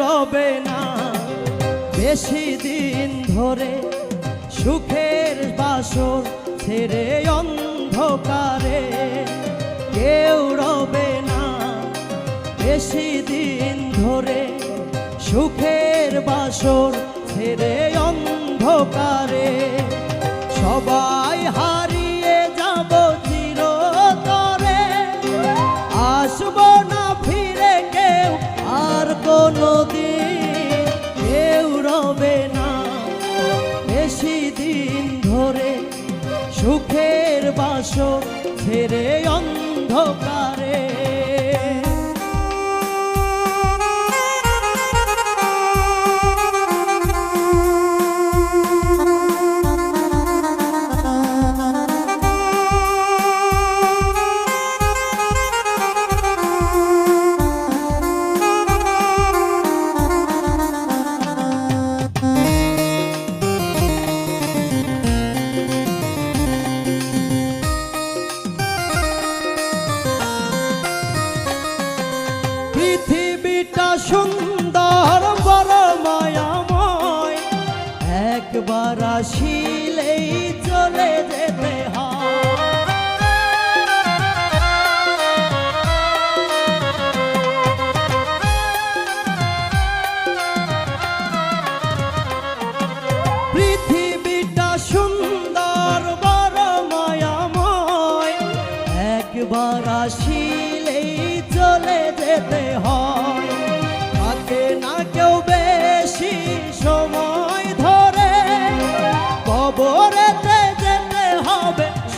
রবে না। বেশি দিন ধরে সুখের বাসর ছেড়ে অন্ধকারে কেউ রবে না। বেশি দিন ধরে সুখের বাসর ছেড়ে অন্ধকারে সবাই সুখের বাসো ছেড়ে অন্ধকারে। সুন্দর বড় মায়াময় একবার আসিলেই চলে যেতে পৃথিবীটা সুন্দর বড় মায়াময় একবার আসিলেই চলে যেতে হয়।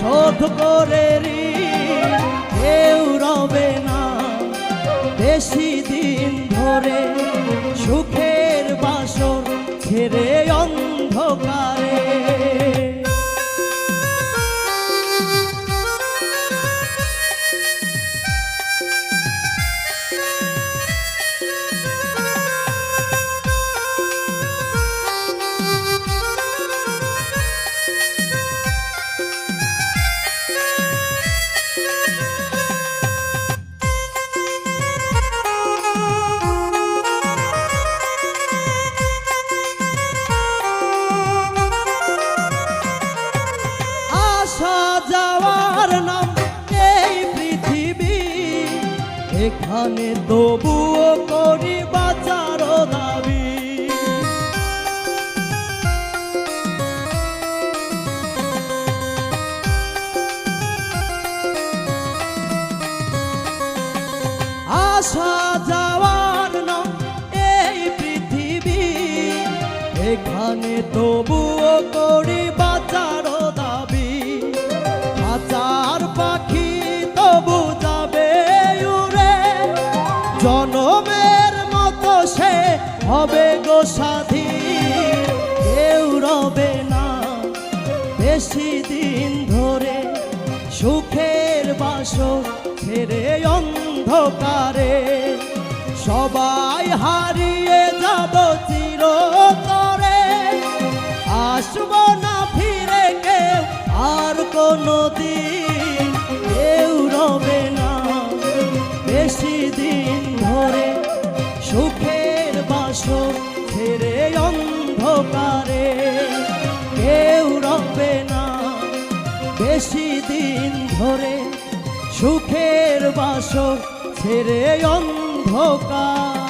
শোধ করে ঋণ। কেউ রবে না বেশি দিন ধরে সুখের এখানে তবুও করি বাঁচার দাবি। আসা যাওয়ার নাম এই পৃথিবী। এখানে তবুও করি জনমের মতো সে হবে গো স্বাধীন। কেউ রবে না বেশি দিন ধরে সুখের বাসর ছেড়ে অন্ধকারে। সবাই হারিয়ে যাব চিরতরে। আসব না ফিরে কেউ, আর কোনো দিন ছেড়ে অন্ধকারে কেউ রবে না। বেশি দিন ধরে সুখের বাসর ছেড়ে অন্ধকার।